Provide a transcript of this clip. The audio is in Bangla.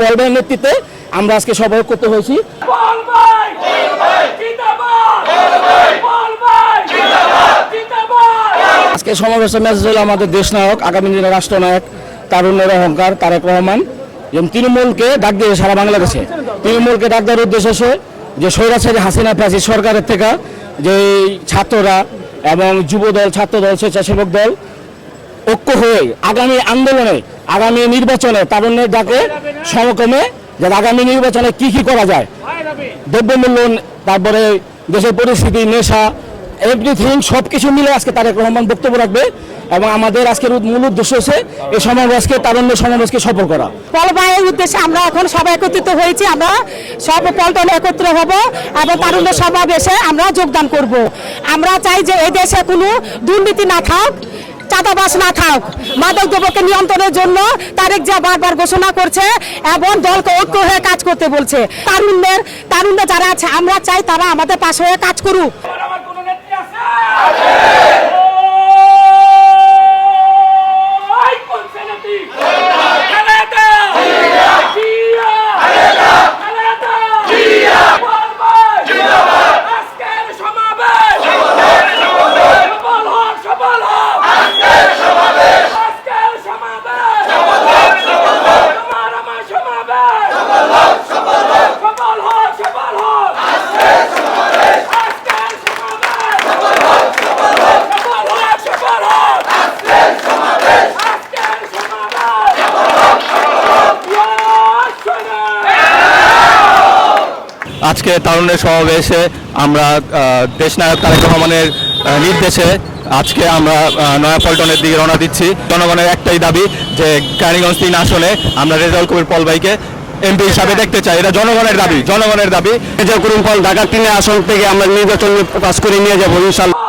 পল ভাইয়ের নেতৃত্বে আমরা আজকে সভা করতে হয়েছি। আজকে সমাবেশের মেসেজ হলো আমাদের দেশ নায়ক আগামী দিনের রাষ্ট্রনায়ক তারুণ্যের অহংকার তারেক রহমান যেমন তৃণমূলকে ডাক দিয়েছে সারা বাংলাদেশে। তৃণমূলকে ডাক দেওয়ার উদ্দেশ্য যে স্বৈরাচারী হাসিনা প্যাসি সরকারের থেকে যে ছাত্ররা এবং যুবদল, ছাত্রদল, স্বেচ্ছাসেবক দল ঐক্য হয়ে আগামী আন্দোলনে, আগামী নির্বাচনে তারুণ্যের ডাকে সমক্রমে যে আগামী নির্বাচনে কি কি করা যায়। দ্রব্যমূল্য তারপরে দেশের পরিস্থিতি, নেশা এভরিথিং সব কিছু মিলে আজকে তারেক রহমান বক্তব্য রাখবে এবং আমাদের আজকের মূল উদ্দেশ্য হচ্ছে এই সমাবেশকে তারুণ্য সমাবেশকে সফল করা। পলবায়ের উদ্দেশ্যে আমরা এখন সবাই একত্রিত হয়েছি, আমরা সব পল্টনে একত্র হব এবং তারুণ্য সমাবেশে আমরা যোগদান করব। আমরা চাই যে এই দেশে কোনো দুর্নীতি না থাক চাঁদাবাস না থাক। মাদক দ্রব্যকে নিয়ন্ত্রণের জন্য তারেক যা বারবার ঘোষণা করছে এবং দলকে ঐক্য হয়ে কাজ করতে বলছে। তারুণ্যের, তারুণ্য যারা আছে, আমরা চাই তারা আমাদের পাশে হয়ে কাজ করুক আর আমার কোন নেত্রী আছে ওই কোন সেনাপতি খালেদা জিয়া খালেদা খালেদা জিয়া বল ভাই জিন্দাবাদ আজকের সমাবেশ সফল হোক সফল হোক আজকের সমাবেশ আজকের সমাবেশ সফল হোক সফল হোক আমার আমার সমাবেশ সফল হোক সফল হোক সফল হোক সফল হোক আজকের সমাবেশ আজকের সমাবেশ সফল হোক সফল হোক সফল হোক সফল হোক আজকের সমাবেশ আজকের সমাবেশ সফল হোক সফল হোক ইয়া আজকে তারুণের সমাবেশে আমরা দেশনায়ক তারেক রহমানের নির্দেশে আজকে আমরা নয়া নয়াপল্টনের দিকে রওনা দিচ্ছি। জনগণের একটাই দাবি যে কারিগঞ্জ তিন আসনে আমরা রেজাউল কবির পল ভাইকে এমপি হিসাবে দেখতে চাই। এটা জনগণের দাবি জনগণের দাবি। রেজাউল করিম পল ঢাকার তিনে আসন থেকে আমরা নির্বাচন পাস করে নিয়ে যাব, ইনশাল্লাহ।